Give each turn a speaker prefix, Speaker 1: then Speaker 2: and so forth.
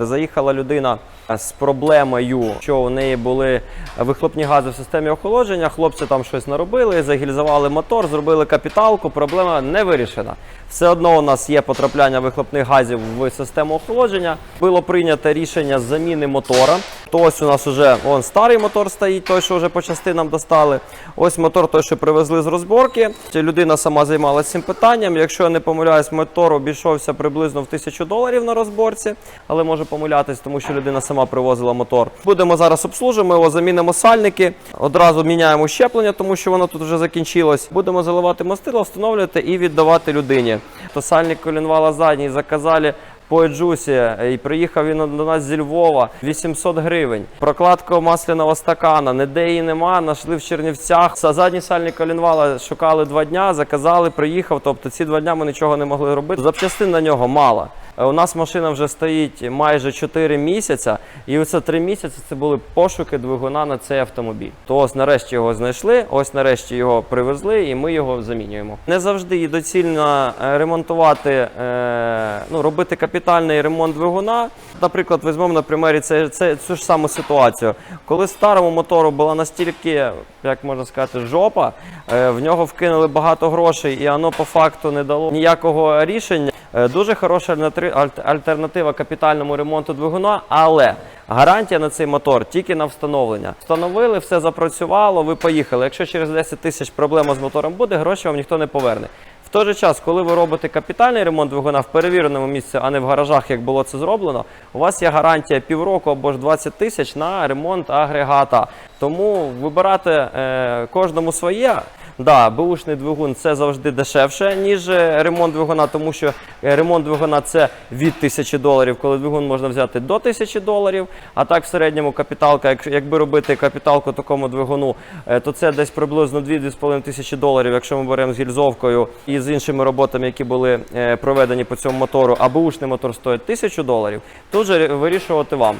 Speaker 1: Заїхала людина з проблемою, що у неї були вихлопні гази в системі охолодження. Хлопці там щось наробили, загільзували мотор, зробили капіталку. Проблема не вирішена. Все одно у нас є потрапляння вихлопних газів в систему охолодження. Було прийнято рішення заміни мотора. То ось у нас вже он старий мотор стоїть, той, що вже по частинам достали. Ось мотор, той, що привезли з розборки. Людина сама займалася цим питанням. Якщо я не помиляюсь, мотор обійшовся приблизно в тисячу доларів на розборці, але може помилятись, тому що людина сама привозила мотор. Будемо зараз обслужимо його, замінимо сальники, одразу міняємо щеплення, тому що воно тут вже закінчилось. Будемо заливати мастило, встановлювати і віддавати людині. То сальник колінвала задній заказали по еджусі, і приїхав він до нас зі Львова 800 гривень. Прокладка масляного стакана, ніде її нема. Нашли в Чернівцях. Задні сальні колінвала шукали два дня, заказали, приїхав. Тобто ці два дня ми нічого не могли робити. Запчастин на нього мало. Е, У нас машина вже стоїть майже 4 місяці, і оце 3 місяці це були пошуки двигуна на цей автомобіль. То ось нарешті його знайшли, ось нарешті його привезли, і ми його замінюємо. Не завжди і доцільно е, ремонтувати, е, ну робити капітальний ремонт двигуна. Наприклад, візьмемо на примері це, це цю ж саму ситуацію. Коли старому мотору була настільки, як можна сказати, жопа, е, в нього вкинули багато грошей, і воно по факту не дало ніякого рішення. Е, Дуже хороша альтернатива капітальному ремонту двигуна, але гарантія на цей мотор тільки на встановлення. Встановили, все запрацювало, ви поїхали. Якщо через 10 тисяч проблема з мотором буде, гроші вам ніхто не поверне. В той же час, коли ви робите капітальний ремонт двигуна в перевіреному місці, а не в гаражах, як було це зроблено, у вас є гарантія півроку або ж 20 тисяч на ремонт агрегата. Тому вибирати е, кожному своє. Да, бушний двигун це завжди дешевше, ніж е, ремонт двигуна, тому що е, ремонт двигуна це від 1000 доларів, коли двигун можна взяти до 1000 доларів. А так в середньому капіталка, якби робити капіталку такому двигуну, е, то це десь приблизно 2-2,5 тисячі доларів, якщо ми беремо з гільзовкою і з іншими роботами, які були проведені по цьому мотору, а бушний мотор стоїть 1000 доларів, тут же вирішувати вам.